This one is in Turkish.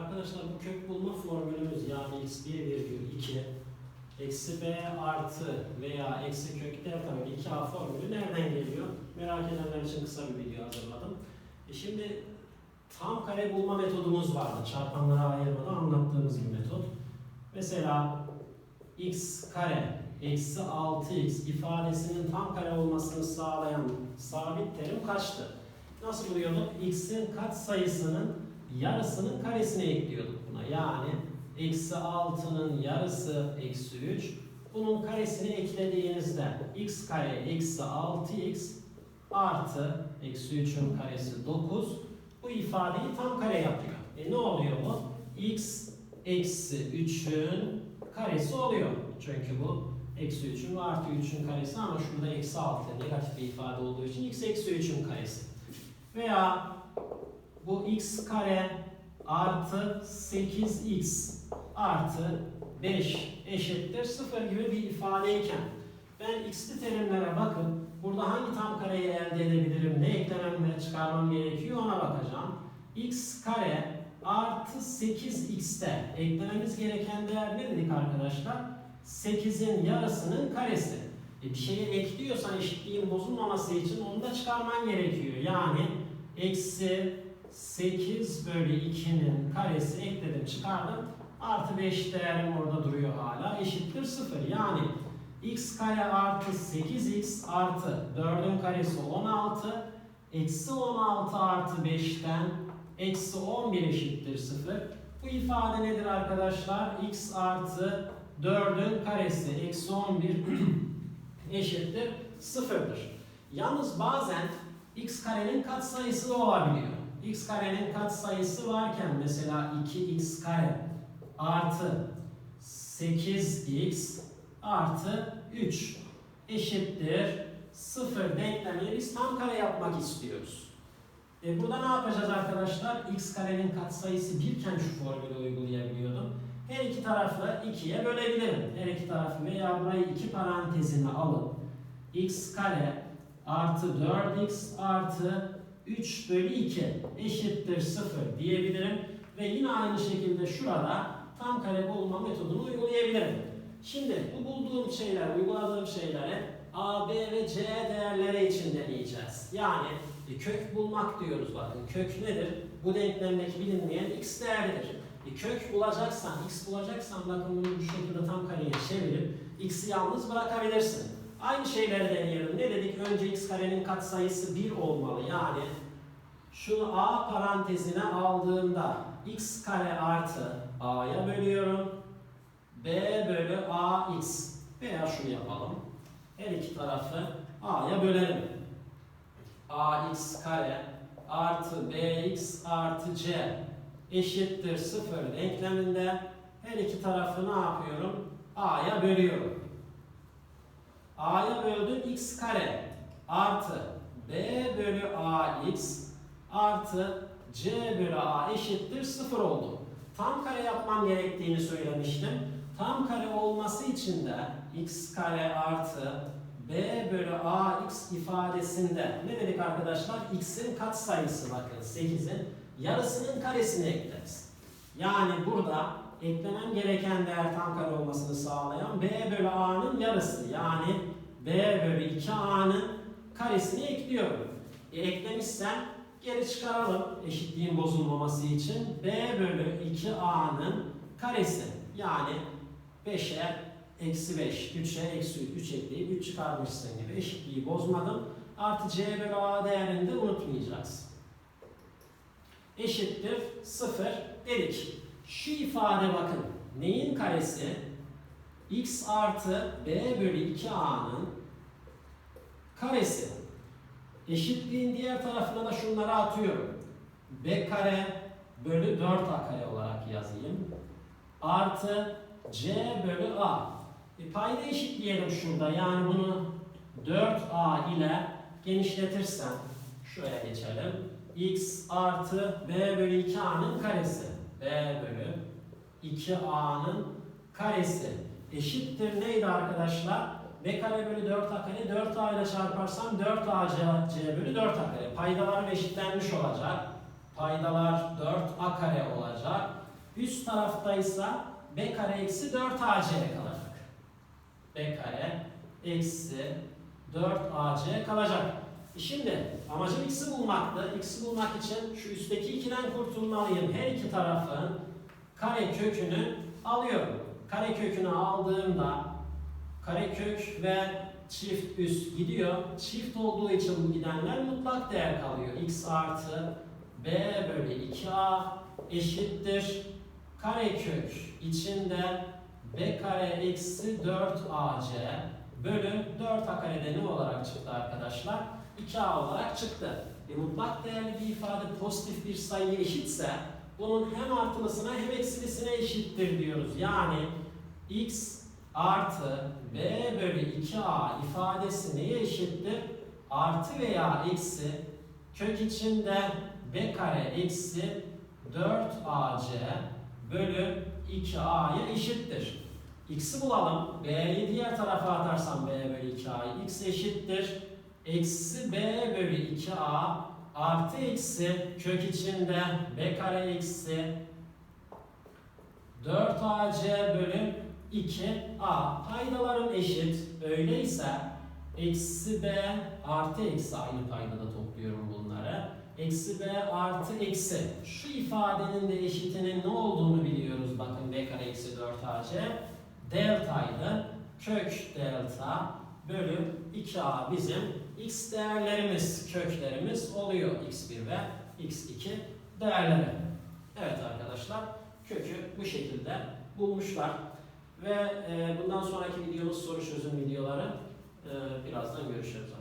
Arkadaşlar bu kök bulma formülümüz yani x1 virgül 2 eksi b artı veya eksi kök delta bölü 2a formülü nereden geliyor? Merak edenler için kısa bir video hazırladım. E şimdi tam kare bulma metodumuz vardı. Çarpanlara ayırmadan anlattığımız bir metot. Mesela x kare eksi 6x ifadesinin tam kare olmasını sağlayan sabit terim kaçtı? Nasıl buluyorduk? x'in kat sayısının yarısının karesini ekliyorduk buna. Yani eksi 6'nın yarısı eksi 3. Bunun karesini eklediğinizde x kare eksi 6x artı eksi 3'ün karesi 9. Bu ifadeyi tam kare yapıyor. E ne oluyor bu? x eksi 3'ün karesi oluyor. Çünkü bu eksi 3'ün ve artı 3'ün karesi ama şurada eksi 6 negatif bir ifade olduğu için x eksi 3'ün karesi. Veya bu x kare artı 8x artı 5 eşittir 0 gibi bir ifadeyken ben x'li terimlere bakıp burada hangi tam kareyi elde edebilirim, ne eklemem ve çıkarmam gerekiyor ona bakacağım. x kare artı 8x'te eklememiz gereken değer ne dedik arkadaşlar? 8'in yarısının karesi. E bir şeye ekliyorsan eşitliğin bozulmaması için onu da çıkarman gerekiyor. Yani eksi 8 bölü 2'nin karesi ekledim çıkardım. Artı 5 değerim orada duruyor hala. Eşittir 0. Yani x kare artı 8x artı 4'ün karesi 16. Eksi 16 artı 5'ten eksi 11 eşittir 0. Bu ifade nedir arkadaşlar? x artı 4'ün karesi eksi 11 eşittir 0'dır. Yalnız bazen x karenin katsayısı da olabiliyor. X karenin katsayısı varken mesela 2x kare artı 8x artı 3 eşittir 0 denklemini biz tam kare yapmak istiyoruz. E burada ne yapacağız arkadaşlar? x karenin katsayısı 1 iken şu formülü uygulayabiliyordum. Her iki tarafı 2'ye bölebilirim. Her iki tarafı veya burayı iki parantezine alıp x kare artı 4x artı 3 bölü 2 eşittir 0 diyebilirim. Ve yine aynı şekilde şurada tam kare bulma metodunu uygulayabilirim. Şimdi bu bulduğum şeyler, uyguladığım şeyleri a, b ve c değerleri için deneyeceğiz. Yani e, kök bulmak diyoruz bakın. Kök nedir? Bu denklemdeki bilinmeyen x değeridir. E, kök bulacaksan, x bulacaksan bakın bunu bu şekilde tam kareye çevirip x'i yalnız bırakabilirsin. Aynı şeyleri deneyelim. Ne dedik? Önce x karenin katsayısı 1 olmalı. Yani şunu a parantezine aldığımda x kare artı a'ya bölüyorum. b bölü ax veya şunu yapalım. Her iki tarafı a'ya bölelim. ax kare artı bx artı c eşittir 0 denkleminde her iki tarafı ne yapıyorum? a'ya bölüyorum. a'ya böldüm x kare artı b bölü ax artı c bölü a eşittir 0 oldu. Tam kare yapmam gerektiğini söylemiştim. Tam kare olması için de x kare artı b bölü ax ifadesinde ne dedik arkadaşlar? x'in katsayısı bakın 8'in yarısının karesini ekleriz. Yani burada eklemem gereken değer tam kare olmasını sağlayan b bölü a'nın yarısı yani b bölü 2a'nın karesini ekliyorum. E, eklemişsem geri çıkaralım eşitliğin bozulmaması için. b bölü 2a'nın karesi yani 5'e eksi 5, 3'e eksi 3, 3 ekleyip 3 çıkarmışsın gibi eşitliği bozmadım. Artı c bölü a değerini de unutmayacağız. Eşittir 0 dedik. Şu ifade bakın neyin karesi? x artı b bölü 2a'nın karesi. Eşitliğin diğer tarafına da şunları atıyorum. b kare bölü 4a kare olarak yazayım. Artı c bölü a. E, payda eşitleyelim şurada. Yani bunu 4a ile genişletirsem şuraya geçelim. x artı b bölü 2a'nın karesi. b bölü 2a'nın karesi eşittir neydi arkadaşlar? B kare bölü 4a kare 4a ile çarparsam 4a c, bölü 4a kare. Paydalar eşitlenmiş olacak. Paydalar 4a kare olacak. Üst taraftaysa b kare eksi 4ac kalacak. b kare eksi 4ac kalacak. E Şimdi amacım x'i bulmaktı. X'i bulmak için şu üstteki ikiden kurtulmalıyım. Her iki tarafın kare kökünü alıyorum. Kare kökünü aldığımda karekök ve çift üst gidiyor. Çift olduğu için bu gidenler mutlak değer kalıyor. x artı b bölü 2a eşittir. Karekök içinde b kare eksi 4ac bölü 4a karede ne olarak çıktı arkadaşlar? 2a olarak çıktı. E, mutlak değerli bir ifade pozitif bir sayıya eşitse bunun hem artılısına hem eksilisine eşittir diyoruz. Yani x artı b bölü 2a ifadesi neye eşittir? Artı veya eksi kök içinde b kare eksi 4ac bölü 2a'ya eşittir. x'i bulalım. b'yi diğer tarafa atarsam b bölü 2a'yı x eşittir. Eksi b bölü 2a artı eksi kök içinde b kare eksi 4ac bölü 2a paydaların eşit. Öyleyse eksi b artı eksi aynı paydada topluyorum bunları. Eksi b artı eksi. Şu ifadenin de eşitinin ne olduğunu biliyoruz. Bakın b kare eksi 4ac deltaydı. Kök delta bölü 2a bizim x değerlerimiz köklerimiz oluyor. X1 ve x2 değerleri. Evet arkadaşlar kökü bu şekilde bulmuşlar ve e, bundan sonraki videomuz soru çözüm videoları. E, birazdan görüşürüz.